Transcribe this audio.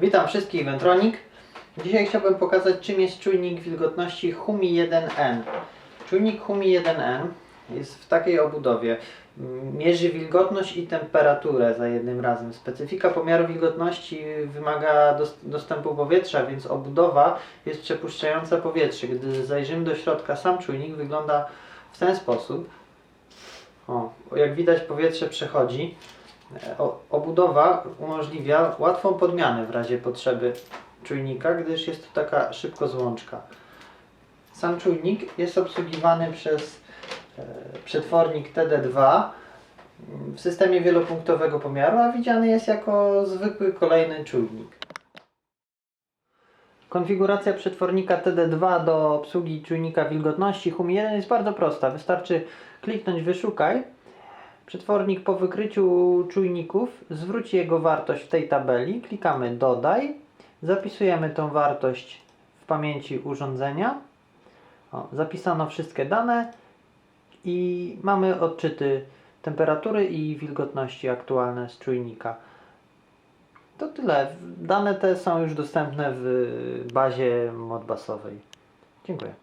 Witam wszystkich Ventronik. Dzisiaj chciałbym pokazać czym jest czujnik wilgotności Humi 1N. Czujnik Humi 1N jest w takiej obudowie. Mierzy wilgotność i temperaturę za jednym razem. Specyfika pomiaru wilgotności wymaga dos- dostępu powietrza, więc obudowa jest przepuszczająca powietrze. Gdy zajrzymy do środka, sam czujnik wygląda w ten sposób. O, jak widać powietrze przechodzi. E, obudowa umożliwia łatwą podmianę w razie potrzeby czujnika, gdyż jest to taka szybko złączka. Sam czujnik jest obsługiwany przez e, przetwornik TD2 w systemie wielopunktowego pomiaru, a widziany jest jako zwykły kolejny czujnik. Konfiguracja przetwornika TD2 do obsługi czujnika wilgotności HUMI 1 jest bardzo prosta. Wystarczy kliknąć wyszukaj Przetwornik po wykryciu czujników zwróci jego wartość w tej tabeli. Klikamy dodaj. Zapisujemy tą wartość w pamięci urządzenia. O, zapisano wszystkie dane i mamy odczyty temperatury i wilgotności aktualne z czujnika. To tyle. Dane te są już dostępne w bazie modbasowej. Dziękuję.